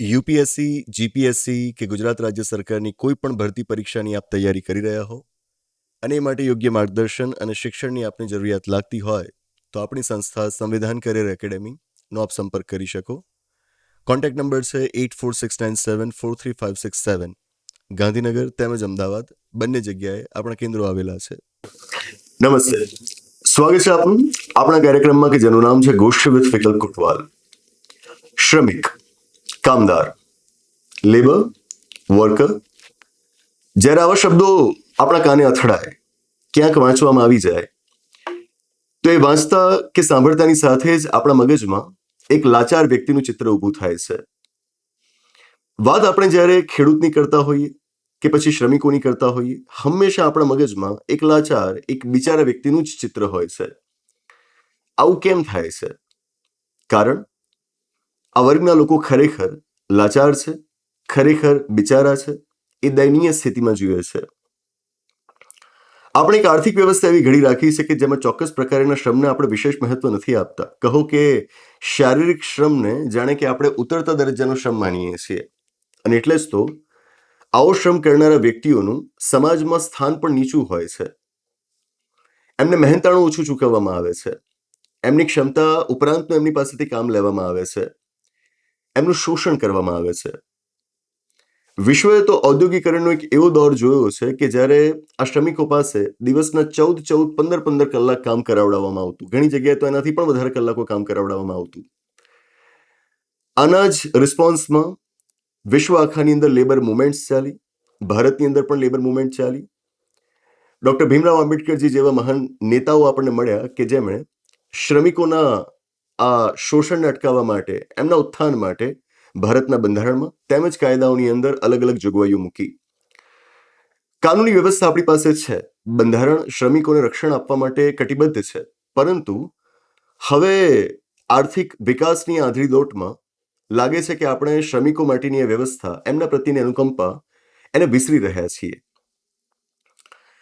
UPSC, GPSC કે ગુજરાત રાજ્ય સરકારની કોઈ પણ ભરતી પરીક્ષાની આપ તૈયારી કરી રહ્યા હો? અને એ માટે યોગ્ય માર્ગદર્શન અને શિક્ષણની આપને જરૂરિયાત લાગતી હોય, તો આપણી સંસ્થા સંવિધાન કરિયર એકેડેમીનો આપ સંપર્ક કરી શકો. કોન્ટેક્ટ નંબર છે eight four six nine seven four three five six seven. Gandhinagar તેમજ અમદાવાદ બંને જગ્યાએ આપણા કેન્દ્રો આવેલા છે. નમસ્તે. સ્વાગત છે આપનું આપણા કાર્યક્રમમાં કે જેનું નામ છે ગોષ્ઠ વિથ વિકલ્પ કુટવાલ શ્રમિક, કામદાર લેબર વર્કર જ્યારે આવા શબ્દો આપણા કાને અથડાય, ક્યાંક વાંચવામાં આવી જાય, તો એ વાંચતા કે સાંભળતાની સાથે જ આપણા મગજમાં એક લાચાર વ્યક્તિનું ચિત્ર ઊભું થાય છે. વાત આપણે જ્યારે ખેડૂતની કરતા હોઈએ કે પછી શ્રમિકોની કરતા હોઈએ હંમેશા આપણા મગજમાં એક લાચાર, એક બિચારા વ્યક્તિનું જ ચિત્ર હોય છે આવું કેમ થાય છે કારણ, આ વર્ગના લોકો ખરેખર લાચાર છે, ખરેખર બિચારા છે, એ દયનીય સ્થિતિમાં જીવે છે. આપણે એક આર્થિક વ્યવસ્થા એવી ઘડી રાખી છે કે જેમાં ચોક્કસ પ્રકારના શ્રમને આપણે વિશેષ મહત્વ નથી આપતા. કહો કે, શારીરિક શ્રમને જાણે કે આપણે ઉતરતા દરજ્જાનો શ્રમ માનીએ છીએ. અને એટલે જ તો આવો શ્રમ કરનારા વ્યક્તિઓનું સમાજમાં સ્થાન પણ નીચું હોય છે. એમને મહેનતાણું ઓછું ચૂકવવામાં આવે છે. એમની ક્ષમતા ઉપરાંતનું એમની પાસેથી કામ લેવામાં આવે છે. એમનું શોષણ કરવામાં આવે છે. વિશ્વએ તો ઔદ્યોગિકરણનો એક એવો દોર જોયો છે કે જ્યારે આ શ્રમિકો પાસે દિવસના ચૌદ ચૌદ, પંદર પંદર કલાક કામ કરાવડાવવામાં આવતું. ઘણી જગ્યાએ તો એનાથી પણ વધારે કલાકો કામ કરાવડાવવામાં આવતું. આના જ રિસ્પોન્સમાં વિશ્વ આખાની અંદર લેબર મુવમેન્ટ્સ ચાલી, ભારતની અંદર પણ લેબર મુવમેન્ટ ચાલી. ડૉક્ટર ભીમરાવ આંબેડકરજી જેવા મહાન નેતાઓ આપણને મળ્યા કે જેમણે શ્રમિકોના આ શોષણને અટકાવવા માટે, એમના ઉત્થાન માટે ભારતના બંધારણમાં તેમજ કાયદાઓની અંદર અલગ અલગ જોગવાઈઓ મૂકી. કાનૂની વ્યવસ્થા આપણી પાસે છે. બંધારણ શ્રમિકોને રક્ષણ આપવા માટે કટિબદ્ધ છે. પરંતુ હવે આર્થિક વિકાસની આંધળી દોટમાં લાગે છે કે આપણે શ્રમિકો માટેની એ વ્યવસ્થા, એમના પ્રત્યેની અનુકંપા, એને વિસરી રહ્યા છીએ.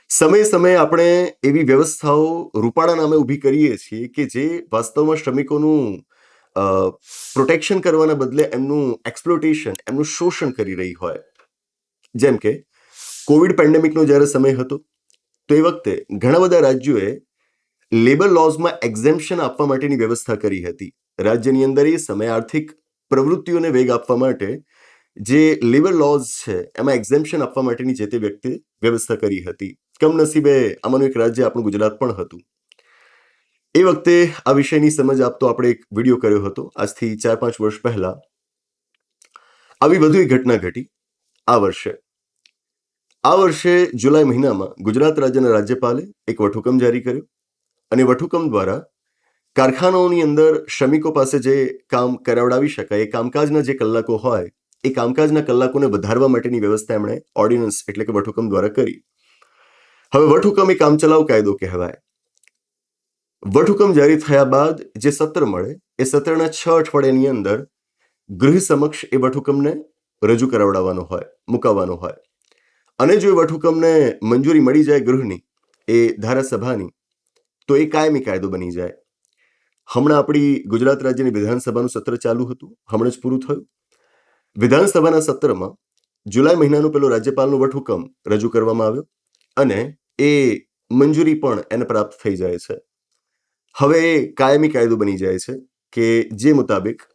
સમયે સમયે આપણે એવી વ્યવસ્થાઓ રૂપાળા નામે ઊભી કરીએ છીએ કે જે વાસ્તવમાં શ્રમિકોનું પ્રોટેક્શન કરવાના બદલે એમનું એક્સપ્લોટેશન એમનું શોષણ કરી રહી હોય. જેમ કે, કોવિડ પેન્ડેમિકનો જ્યારે સમય હતો, તો એ વખતે ઘણા બધા રાજ્યોએ લેબર લોઝમાં એક્ઝેમ્પશન આપવા માટેની વ્યવસ્થા કરી હતી. રાજ્યની અંદર એ સમય આર્થિક પ્રવૃત્તિઓને વેગ આપવા માટે જે લેબર લોઝ છે, એમાં એક્ઝેમ્પશન આપવા માટેની જે તે વ્યક્તિ વ્યવસ્થા કરી હતી. કમનસીબે આમાંનું એક રાજ્ય આપણું ગુજરાત પણ હતું. એ વખતે આ વિષયની સમજ આપતો આપણે એક વીડિયો કર્યો હતો, આજથી ચાર પાંચ વર્ષ પહેલા. આવી વધુ એક ઘટના ઘટી. આ વર્ષે. આ વર્ષે જુલાઈ મહિનામાં ગુજરાત રાજ્યના રાજ્યપાલે એક વટહુકમ જારી કર્યો અને વટહુકમ દ્વારા કારખાનાઓની અંદર શ્રમિકો પાસે જે કામ કરાવડાવી શકાય, એ કામકાજના જે કલાકો હોય, એ કામકાજના કલાકોને વધારવા માટેની વ્યવસ્થા એમણે ઓર્ડિનન્સ એટલે કે વટહુકમ દ્વારા કરી. હવે વટહુકમ એ કામચલાઉ કાયદો કહેવાય. વટહુકમ જારી થયા બાદ જે સત્ર મળે, એ સત્રના છ અઠવાડિયાની અંદર ગૃહ સમક્ષ એ વટહુકમને રજૂ કરાવડાવવાનો હોય, મુકાવવાનો હોય. અને જો એ વટહુકમને મંજૂરી મળી જાય ગૃહની, એ ધારાસભાની, તો એ કાયમી કાયદો બની જાય. હમણાં આપણી ગુજરાત રાજ્યની વિધાનસભાનું સત્ર ચાલુ હતું. હમણાં જ પૂરું થયું. વિધાનસભાના સત્રમાં જુલાઈ મહિનાનો પેલો રાજ્યપાલનો વટહુકમ રજૂ કરવામાં આવ્યો અને એ મંજૂરી પણ એને પ્રાપ્ત થઈ જાય છે. હવે એ કાયમી કાયદો બની જાય છે કે જે મુતાબિક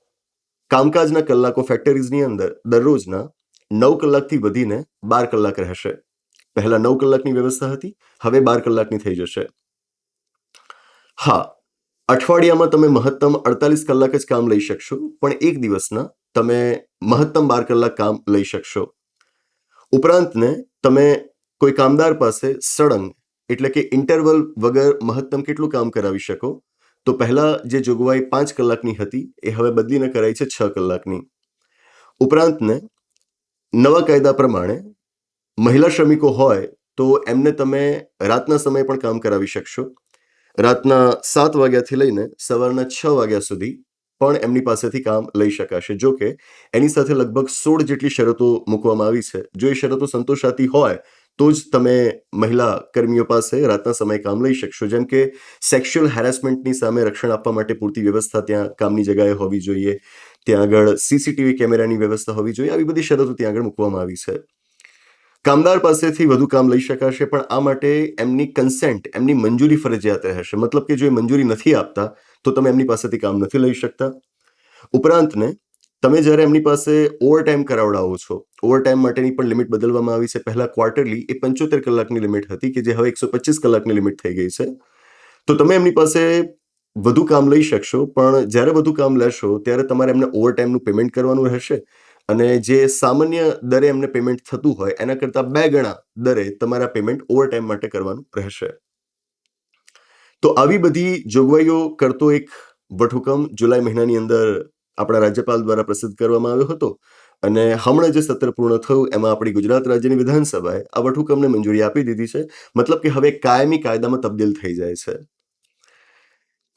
કામકાજના કલાકો ફેક્ટરીઝની અંદર દરરોજના નવ કલાકથી વધીને બાર કલાક રહેશે. પહેલા નવ કલાકની વ્યવસ્થા હતી, હવે બાર કલાકની થઈ જશે. હા અઠવાડિયામાં તમે મહત્તમ અડતાલીસ કલાક જ કામ લઈ શકશો, પણ એક દિવસના તમે મહત્તમ બાર કલાક કામ લઈ શકશો. ઉપરાંતને તમે કોઈ કામદાર પાસે સળંગ, એટલે કે ઇન્ટરવલ વગર મહત્તમ કેટલું કામ કરાવી શકો, તો પહેલા જે જોગવાઈ પાંચ કલાકની હતી, એ હવે બદલીને કરાઈ છે છ કલાકની. ઉપરાંતને નવા કાયદા પ્રમાણે મહિલા શ્રમિકો હોય, તો એમને તમે રાતના સમયે પણ કામ કરાવી શકશો. રાતના સાત વાગ્યાથી લઈને સવારના છ વાગ્યા સુધી પણ એમની પાસેથી કામ લઈ શકાશે. જો કે એની સાથે લગભગ સોળ જેટલી શરતો મૂકવામાં આવી છે. જો એ શરતો સંતોષાતી હોય, તો જ તમે મહિલા કર્મીઓ પાસે રાતના સમયે કામ લઈ શકશો. જેમ કે સેક્સ્યુઅલ હેરાસમેન્ટની સામે રક્ષણ આપવા માટે પૂરતી વ્યવસ્થા ત્યાં કામની જગ્યાએ હોવી જોઈએ. ત્યાં આગળ સીસીટીવી કેમેરાની વ્યવસ્થા હોવી જોઈએ. આવી બધી શરતો ત્યાં આગળ મૂકવામાં આવી છે. કામદાર પાસેથી વધુ કામ લઈ શકાશે, પણ આ માટે એમની કન્સેન્ટ એમની મંજૂરી ફરજિયાત રહેશે. મતલબ કે જો એ મંજૂરી નથી આપતા, તો તમે એમની પાસેથી કામ નથી લઈ શકતા. ઉપરાંતને, તમે જ્યારે એમની પાસે ઓવર ટાઈમ કરાવડાવો છો ઓવર ટાઈમ માટેની પણ લિમિટ બદલવામાં આવી છે. પહેલા ક્વાર્ટરલી એ પંચોતેર કલાકની લિમિટ હતી કે જે હવે એકસો પચીસ કલાકની લિમિટ થઈ ગઈ છે. તો તમે એમની પાસે વધુ કામ લઈ શકશો, પણ જ્યારે વધુ કામ લેશો, ત્યારે તમારે એમને ઓવર ટાઈમનું પેમેન્ટ કરવાનું રહેશે. અને જે સામાન્ય દરે એમને પેમેન્ટ થતું હોય, એના કરતાં બે ગણા દરે તમારા પેમેન્ટ ઓવરટાઈમ માટે કરવાનું રહેશે. તો આવી બધી જોગવાઈઓ કરતો એક વટહુકમ જુલાઈ મહિનાની અંદર આપણા રાજ્યપાલ દ્વારા પ્રસિદ્ધ કરવામાં આવ્યો હતો અને હમણાં જે સત્ર પૂર્ણ થયું, એમાં આપણી ગુજરાત રાજ્યની વિધાનસભાએ આ વટહુકમને મંજૂરી આપી દીધી છે. મતલબ કે હવે કાયમી કાયદામાં તબદીલ થઈ જાય છે.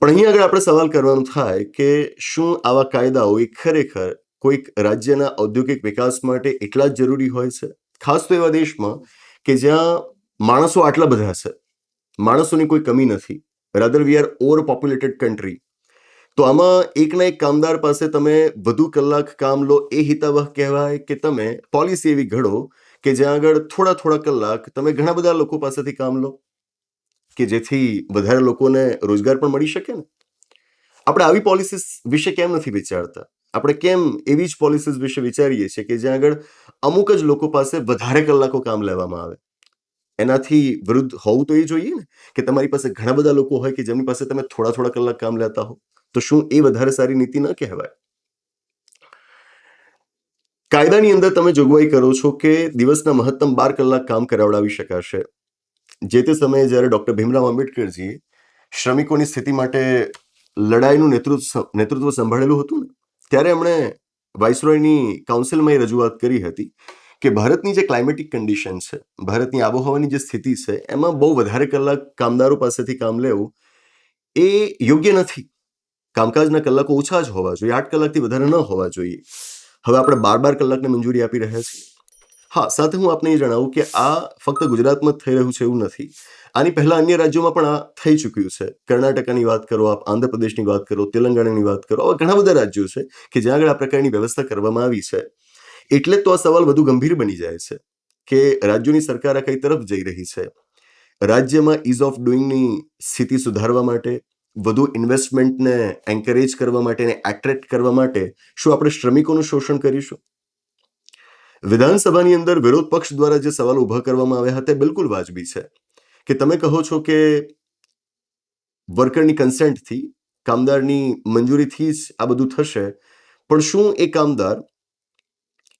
પણ અહીં આગળ આપણે સવાલ કરવાનો થાય કે શું આવા કાયદાઓ એ ખરેખર કોઈક રાજ્યના ઔદ્યોગિક વિકાસ માટે એટલા જ જરૂરી હોય છે. ખાસ તો એવા દેશમાં કે જ્યાં માણસો આટલા બધા છે. માણસોની કોઈ કમી નથી. Rather we are over populated country તો આમાં એકના એક કામદાર પાસે તમે વધુ કલાક કામ લો એ હિતાવહ કહેવાય કે તમે પોલિસી એવી ઘડો કે જ્યાં આગળ થોડા થોડા કલાક તમે ઘણા બધા લોકો પાસેથી કામ લો કે જેથી વધારે લોકોને રોજગાર પણ મળી શકે ને? આપણે આવી પોલિસીસ વિશે કેમ નથી વિચારતા? આપણે કેમ એવી જ પોલિસીસ વિશે વિચારીએ છીએ કે જ્યાં આગળ અમુક જ લોકો પાસે વધારે કલાકો કામ લેવામાં આવે? એનાથી વિરુદ્ધ હોવું તો એ જોઈએ ને કે તમારી પાસે ઘણા બધા લોકો હોય કે જેમની પાસે તમે થોડા થોડા કલાક કામ લેતા હો? તો શું એ વધારે સારી નીતિ ન કહેવાય? કાયદાની અંદર તમે જોગવાઈ કરો છો કે દિવસના મહત્તમ બાર કલાક કામ કરાવડાવી શકાશે. જે તે સમયે જ્યારે ડોક્ટર ભીમરાવ આંબેડકરજીએ શ્રમિકોની સ્થિતિ માટે લડાઈનું નેતૃત્વ નેતૃત્વ સંભાળેલું હતું ને ત્યારે એમણે વાઇસરોયની કાઉન્સિલમાં એ રજૂઆત કરી હતી કે ભારતની જે ક્લાઇમેટિક કન્ડિશન છે, ભારતની આબોહવાની જે સ્થિતિ છે, એમાં બહુ વધારે કલાક કામદારો પાસેથી કામ લેવું એ યોગ્ય નથી. કામકાજના કલાકો ઓછા જ હોવા જોઈએ, આઠ કલાકથી વધારે ન હોવા જોઈએ. હવે આપણે બાર બાર કલાકને મંજૂરી આપી રહ્યા છીએ. હા, સાથે હું આપને એ જણાવું કે આ ફક્ત ગુજરાતમાં જ થઈ રહ્યું છે એવું નથી. આની પહેલા અન્ય રાજ્યોમાં પણ આ થઈ ચૂક્યું છે. કર્ણાટકાની વાત કરો, આપ આંધ્રપ્રદેશની વાત કરો, તેલંગાણાની વાત કરો, આવા ઘણા બધા રાજ્યો છે કે જ્યાં આગળ આ પ્રકારની વ્યવસ્થા કરવામાં આવી છે. એટલે તો આ સવાલ વધુ ગંભીર બની જાય છે કે રાજ્યોની સરકાર આ કઈ તરફ જઈ રહી છે? રાજ્યમાં ઇઝ ઓફ ડુઈંગની સ્થિતિ સુધારવા માટે, વધુ ઇન્વેસ્ટમેન્ટને એન્કરેજ કરવા માટે એટ્રેક્ટ કરવા માટે શું આપણે શ્રમિકોનું શોષણ કરીશું? વિધાનસભાની અંદર વિરોધ પક્ષ દ્વારા જે સવાલ ઊભા કરવામાં આવ્યા હતા બિલકુલ વાજબી છે. કે તમે કહો છો કે વર્કરની કન્સેન્ટથી કામદારની મંજૂરીથી જ આ બધું થશે. પણ શું એ કામદાર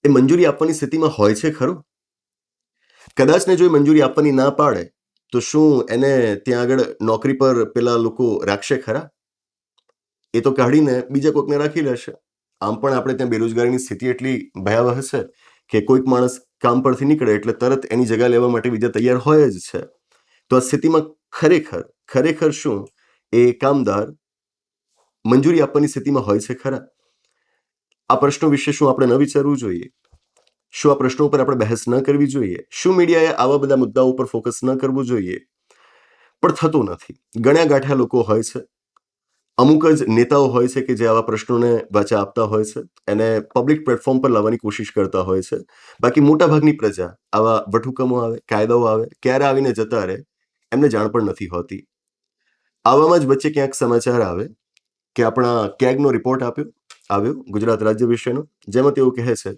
એ મંજૂરી આપવાની સ્થિતિમાં હોય છે ખરો? કદાચને જો એ મંજૂરી આપવાની ના પાડે, તો શું એને ત્યાં આગળ નોકરી પર પેલા લોકો રાખશે ખરા? એ તો કાઢીને બીજા કોઈકને રાખી લેશે. આમ પણ આપણે ત્યાં બેરોજગારીની સ્થિતિ એટલી ભયાવહ છે કે કોઈક માણસ કામ પરથી નીકળે એટલે તરત એની જગ્યા લેવા માટે બીજા તૈયાર હોય જ છે. તો આ સ્થિતિમાં ખરેખર ખરેખર શું? એ કામદાર મંજૂરી આપવાની સ્થિતિમાં હોય છે ખરા? આ પ્રશ્નો વિશે શું આપણે ન વિચારવું જોઈએ? શું આ પ્રશ્નો ઉપર આપણે બહેસ ન કરવી જોઈએ? શું મીડિયાએ આવા બધા મુદ્દાઓ ઉપર ફોકસ ન કરવું જોઈએ? પણ થતું નથી. ગણ્યા ગાંઠ્યા લોકો હોય છે. અમુક જ નેતાઓ હોય છે કે જે આવા પ્રશ્નોને વાચા આપતા હોય છે. એને પબ્લિક પ્લેટફોર્મ પર લાવવાની કોશિશ કરતા હોય છે. બાકી મોટાભાગની પ્રજા આવા વટહુકમો આવે, કાયદાઓ આવે, ક્યારે આવીને જતા રહે? એમને જાણ પણ નથી હોતી. આવામાં જ વચ્ચે ક્યાંક સમાચાર આવે કે આપણા કેગનો રિપોર્ટ આપ્યો, આવ્યો ગુજરાત રાજ્ય વિશેનો, જેમાં તેઓ કહે છે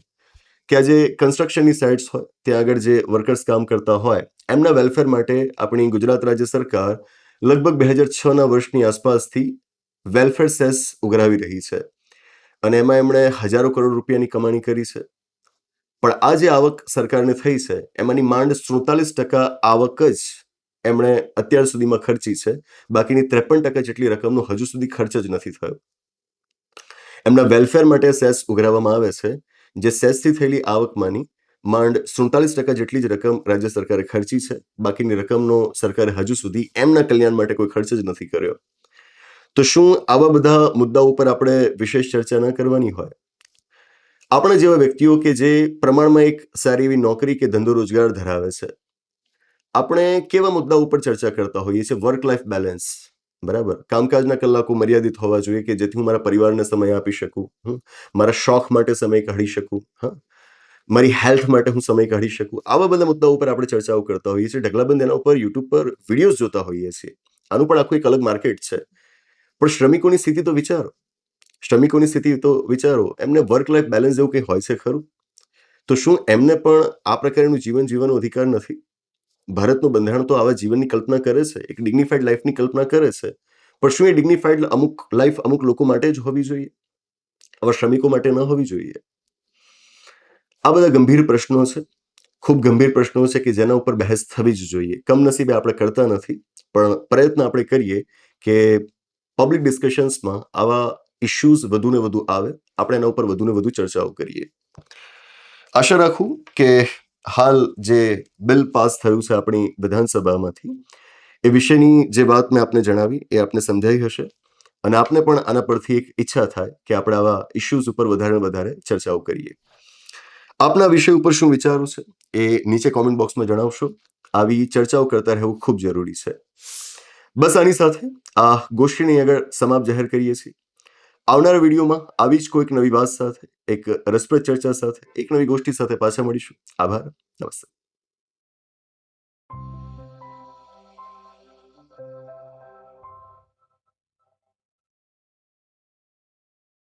કે આ જે કન્સ્ટ્રક્શનની સાઇટ્સ હોય, ત્યાં આગળ જે વર્કર્સ કામ કરતા હોય, એમના વેલફેર માટે આપણી ગુજરાત રાજ્ય સરકાર લગભગ બે હજાર છના વર્ષની આસપાસથી વેલફેર સેસ ઉઘરાવી રહી છે. અને એમાં એમણે હજારો કરોડ રૂપિયાની કમાણી કરી છે. પણ આ જે આવક સરકારને થઈ છે, એમાંની માંડ સુડતાલીસ ટકા આવક જ એમણે અત્યાર સુધીમાં ખર્ચી છે. બાકીની ત્રેપન ટકા જેટલી રકમનો હજુ સુધી ખર્ચ જ નથી થયો. એમના વેલફેર માટે સેસ ઉઘરાવવામાં આવે છે. જે સેસથી થયેલી આવકમાંની માંડ સુડતાલીસ ટકા જેટલી જ રકમ રાજ્ય સરકારે ખર્ચી છે. બાકીની રકમનો સરકારે હજુ સુધી એમના કલ્યાણ માટે કોઈ ખર્ચ જ નથી કર્યો. તો શું આવા બધા મુદ્દાઓ ઉપર આપણે વિશેષ ચર્ચા ન કરવાની હોય? આપણા જેવા વ્યક્તિઓ કે જે પ્રમાણમાં એક સારી એવી નોકરી કે ધંધો રોજગાર ધરાવે છે. આપણે કેવા મુદ્દા ઉપર ચર્ચા કરતા હોઈએ છીએ? વર્ક લાઈફ બેલેન્સ બરાબર? કામકાજના કલાકો મર્યાદિત હોવા જોઈએ કે જેથી હું મારા પરિવારને સમય આપી શકું. મારા શોખ માટે સમય કાઢી શકું? હા? મારી હેલ્થ માટે હું સમય કાઢી શકું? આવા બધા મુદ્દાઓ ઉપર આપણે ચર્ચાઓ કરતા હોઈએ છીએ. ઢગલાબંધ એના ઉપર યુટ્યુબ પર વિડીયોઝ જોતા હોઈએ છીએ. આનું પણ આખું એક અલગ માર્કેટ છે. પણ શ્રમિકોની સ્થિતિ તો વિચારો. શ્રમિકોની સ્થિતિ તો વિચારો. એમને વર્ક લાઈફ બેલેન્સ જેવું કંઈ હોય છે ખરું? તો શું એમને પણ આ પ્રકારનું જીવન જીવવાનો અધિકાર નથી? ભારતનું બંધારણ તો આવા જીવનની કલ્પના કરે છે, એક ડિગ્નિફાઈડ લાઈફની કલ્પના કરે છે, પણ શું એ ડિગ્નિફાઈડ અમુક લાઈફ અમુક લોકો માટે જ હોવી જોઈએ? આવા શ્રમિકો માટે ન હોવી જોઈએ? આ બધા ગંભીર પ્રશ્નો છે, ખૂબ ગંભીર પ્રશ્નો છે કે જેના ઉપર બહેસ થવી જ જોઈએ. કમનસીબે આપણે કરતા નથી, પણ પ્રયત્ન આપણે કરીએ કે પબ્લિક ડિસ્કશન્સમાં આવા ઇશ્યુઝ વધુ ને વધુ આવે, આપણે એના ઉપર વધુ ને વધુ ચર્ચાઓ કરીએ. આશા રાખું કે હાલ જે બિલ પાસ થયું છે આપણી વિધાનસભામાંથી, એ વિશેની જે વાત મેં આપને જણાવી, એ આપને સમજાઈ હશે. અને આપને પણ આના પરથી એક ઈચ્છા થાય કે આપણે આવા ઇશ્યુઝ ઉપર વધારે વધારે ચર્ચાઓ કરીએ. આપના વિષય ઉપર શું વિચારો છે, એ નીચે કોમેન્ટ બોક્સમાં જણાવશો. આવી ચર્ચાઓ કરતા રહેવું ખૂબ જરૂરી છે. બસ આની સાથે આ ગોષ્ઠીની આગળ સમાપ જાહેર કરીએ છીએ. આવનારા વિડીયોમાં આવી જ કોઈક નવી વાત સાથે, એક રસપ્રદ ચર્ચા સાથે, એક નવી ગોષ્ઠી સાથે પાછા મળીશું. આભાર. નમસ્તે.